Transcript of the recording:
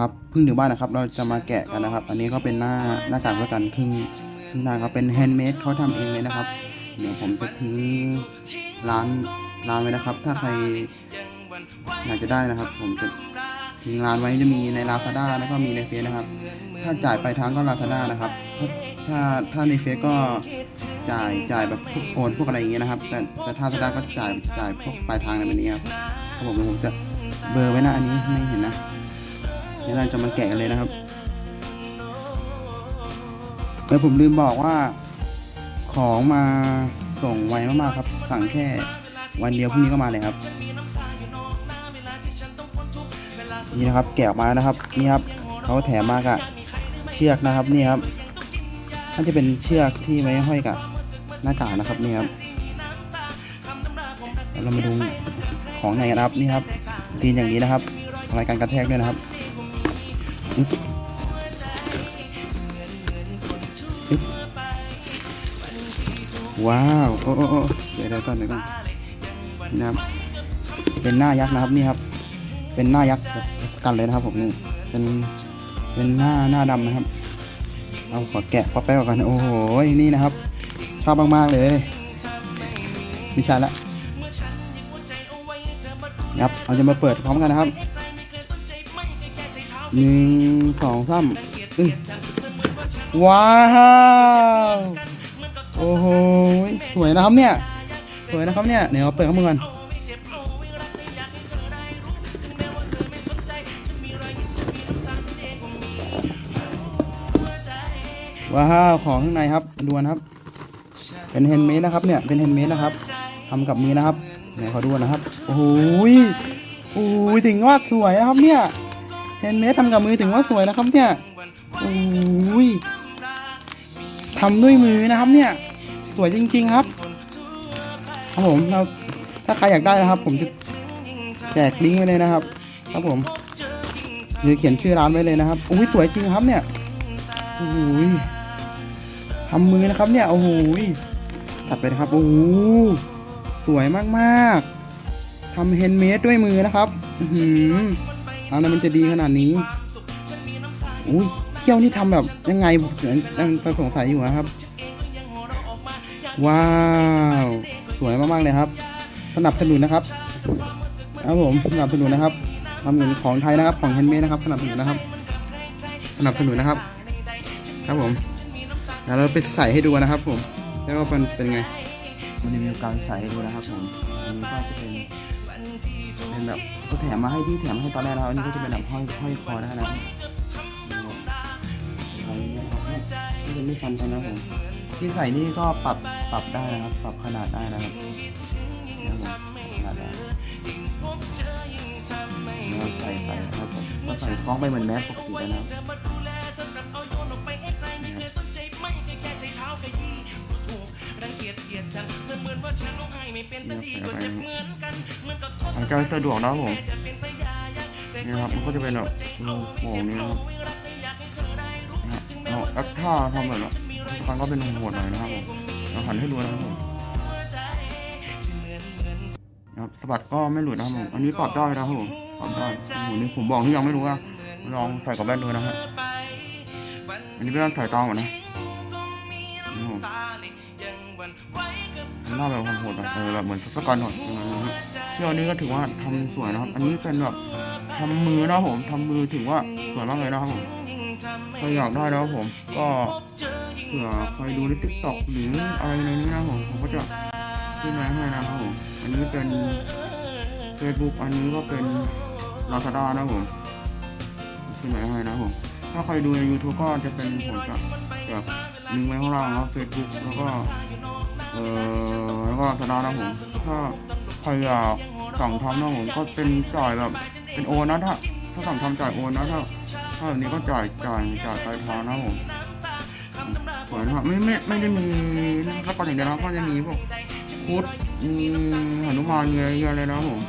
ครับเพิ่งถึงบ้านนะครับ เราจะมาแกะกันนะครับ อันนี้ก็เป็นหน้าหน้าสามด้วกันครึ่งครึ่งหน้าครับเป็นแฮนด์เมดเขาทำเองเลยนะครับ เดี๋ยวผมจะทิ้งร้านร้านไว้นะครับ ถ้าใครอยากจะได้นะครับ ผมจะทิ้งร้านไว้จะมีใน Lazada แล้วก็มีในเฟซนะครับ ถ้าจ่ายปลายทางก็ Lazada นะครับถ้าถ้าถ้าในเฟซก็จ่ายจ่ายแบบพวกโอนพวกอะไรอย่างเงี้ยนะครับ แต่แต่ถ้า Lazada ก็จ่ายจ่ายพวกปลายทางในแบบนี้ครับครับผมผมจะเบอร์ไว้นะอันนี้ไม่เห็นนะ เดี๋ยวเราจะมาแกะกันเลยนะครับเออผมลืมบอกว่าของมาส่งไวมากๆครับ สั่งแค่วันเดียวพรุ่งนี้ก็มาเลยครับ นี่นะครับแกะออกมานะครับนี่ครับเขาแถมมากอะเชือกนะครับนี่ครับน่าจะเป็นเชือกที่ไว้ห้อยกับหน้ากากนะครับนี่ครับเรามาดูของในกันะครับนี่ครับตีนอย่างนี้นะครับรายการกระแทกด้วยนะครับ ว้าว โอ้โอ้เดี๋ยวเดี๋ยวก่อนเดี๋ยวก่อนนะครับ เป็นหน้ายักษ์นะครับนี่ครับ เป็นหน้ายักษ์กันเลยนะครับผมนี่ เป็น เป็นหน้าหน้าดำนะครับ เอาขอแกะปอแป๊กก่อนโอ้โห นี่นะครับ ชอบมาก ๆ เลยไม่ใช่ละครับ เราจะมาเปิดพร้อมกันนะครับ หนึ่งสองสามอึ้งว้าวโอ้โหสวยนะครับเนี่ยสวยนะครับเนี่ยเดี๋ยวเปิดข้างมือก่อนว้าวของข้างในครับดูนะครับ เป็นแฮนเมดนะครับเนี่ยเป็นแฮนเมดนะครับทำกับมือนะครับไหนขอดูนะครับโอ้โหโอ้ยถึงว่าสวยนะครับเนี่ย ฮนด์เมดทำกับมือถึงว่าสวยนะครับเนี่ยโอ้ยทำด้วยมือนะครับเนี่ย สวยจริง ๆ ครับครับผมเราถ้าใครอยากได้นะครับ ผมจะแจกลิงก์ไว้เลยนะครับ ครับผมหรือเขียนชื่อร้านไว้เลยนะครับอุ้ยสวยจริงครับเนี่ยโอ้ยทำมือนะครับเนี่ยโอ้โหยตัดไปนะครับโอ้สวยมากๆทำเฮนเมดด้วยมือนะครับ อือหื อะไรมันจะดีขนาดนี้ อุ้ยเที่ยวนี่ทำแบบยังไงผมยังสงสัยอยู่นะครับ ว้าว สวยมากๆเลยครับ สนับสนุนนะครับครับผมสนับสนุนนะครับทำเหมือนของไทยนะครับ ของเฮนด์เมดนะครับ สนับสนุนนะครับ สนับสนุนนะครับ ครับผมเดี๋ยวเราไปใส่ให้ดูนะครับ ผม แล้วก็เป็นเป็นไง มันจะมีการใส่ให้ดูนะครับผมอันนี้ก็จะเป็น เป็นแบบก็แถมมาให้ที่แถมให้ตอนแรกนะครับอันนี้ก็จะเป็นแบบห้อยห้อยคอได้นะครับอะไรเงี้ยครับไม่จะไม่ฟันกันนะครับผมที่ใส่นี่ก็ปรับปรับได้นะครับ ปรับขนาดได้นะครับขนาดได้แล้วใส่ไปนะครับผมก็ใส่คล้องไปเหมือนแมสปกติเลยนะครับ มันก็สะดวกนะครับผมนี่นะครับมันก็จะเป็นแบบโหงนี้นะครับเอาแอคท่าทำแบบว่าทุกครั้งก็เป็นโหดหน่อยนะครับผมเราหันให้ดูนะครับผมนะครับสะบัดก็ไม่หลุดนะครับผมอันนี้ปรับได้นะครับผมปรับได้โอ้โหนี่ผมบอกที่ยังไม่รู้นะลองใส่กับแว่นดูนะฮะอันนี้ไม่ต้องใส่ตองก่อนนะนี่ผมหน้าแบบโหดๆแบบเออแบบเหมือนสกอตหน่อยอย่างนั้นนะฮะเที่ยวนี้ก็ถือว่าทำสวยนะครับ อันนี้เป็นแบบทำมือนะผมทำมือถือว่าสวยมากเลยนะครับผมใครอยากได้แล้วผม ก็เผื่อใครดูในทิกตอกหรืออะไรในนี้นะผมผมก็จะขึ้นไว้ให้นะครับผม อันนี้เป็น Facebook อันนี้ก็เป็น Lazada นะผมขึ้นไว้ให้นะครับผม ถ้าใครดูใน YouTube ก็จะเป็นผมจะจะ ลิงก์ไว้ข้างล่างนะครับ Facebook แล้วก็เอ่อแล้วก็ Lazada นะผมถ้าใครอยากสั่งทำนะผมก็เป็นจ่ายแบบเป็นโอนนะถ้าถ้าสั่งทำจ่ายโอนนะถ้าถ้าแบบนี้ก็จ่ายจ่ายจ่ายปลายทางนะผมสวยนะครับไม่ไม่ไม่ได้มีแล้วก็อย่างเดียวนะก็จะมีพวกคุดมีหนุมานมีอะไรเยอะเลยนะครับผม